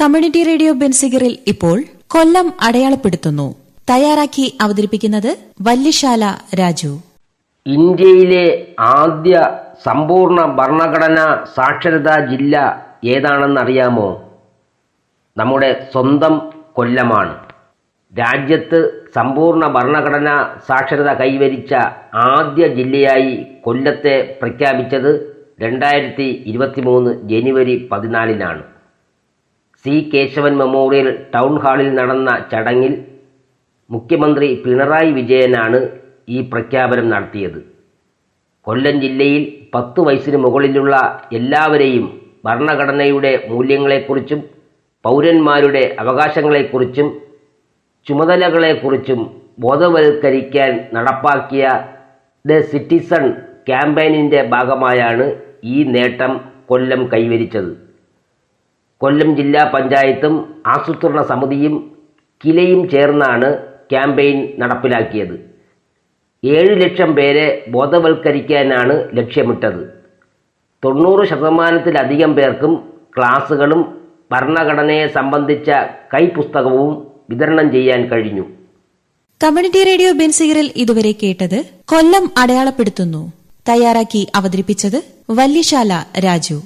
Community radio ബെൻസിഗറിൽ ഇപ്പോൾ കൊല്ലം അടയാളപ്പെടുത്തുന്നു. തയ്യാറാക്കി അവതരിപ്പിക്കുന്നത് വല്യശാല രാജു. ഇന്ത്യയിലെ ആദ്യ സമ്പൂർണ ഭരണഘടനാ സാക്ഷരതാ ജില്ല ഏതാണെന്നറിയാമോ? നമ്മുടെ സ്വന്തം കൊല്ലമാണ്. രാജ്യത്ത് സമ്പൂർണ ഭരണഘടനാ സാക്ഷരത കൈവരിച്ച ആദ്യ ജില്ലയായി കൊല്ലത്തെ പ്രഖ്യാപിച്ചത് രണ്ടായിരത്തി ഇരുപത്തി മൂന്ന് ജനുവരി പതിനാലിനാണ്. സി. കേശവൻ മെമ്മോറിയൽ ടൗൺ ഹാളിൽ നടന്ന ചടങ്ങിൽ മുഖ്യമന്ത്രി പിണറായി വിജയനാണ് ഈ പ്രഖ്യാപനം നടത്തിയത്. കൊല്ലം ജില്ലയിൽ പത്ത് വയസ്സിന് മുകളിലുള്ള എല്ലാവരെയും ഭരണഘടനയുടെ മൂല്യങ്ങളെക്കുറിച്ചും പൗരന്മാരുടെ അവകാശങ്ങളെക്കുറിച്ചും ചുമതലകളെക്കുറിച്ചും ബോധവൽക്കരിക്കാൻ നടപ്പാക്കിയ ദ സിറ്റിസൺ ക്യാമ്പയിനിന്റെ ഭാഗമായാണ് ഈ നേട്ടം കൊല്ലം കൈവരിച്ചത്. കൊല്ലം ജില്ലാ പഞ്ചായത്തും ആസൂത്രണ സമിതിയും കിലയും ചേർന്നാണ് ക്യാമ്പയിൻ നടപ്പിലാക്കിയത്. ഏഴ് ലക്ഷം പേരെ ബോധവൽക്കരിക്കാനാണ് ലക്ഷ്യമിട്ടത്. തൊണ്ണൂറ് ശതമാനത്തിലധികം പേർക്കും ക്ലാസുകളും ഭരണഘടനയെ സംബന്ധിച്ച കൈപുസ്തകവും വിതരണം ചെയ്യാൻ കഴിഞ്ഞു. കമ്മ്യൂണിറ്റി റേഡിയോ ബെൻസിഗറിൽ ഇതുവരെ കേട്ടത് കൊല്ലം അടയാളപ്പെടുത്തുന്നു. തയ്യാറാക്കി അവതരിപ്പിച്ചത് വല്യശാല രാജു.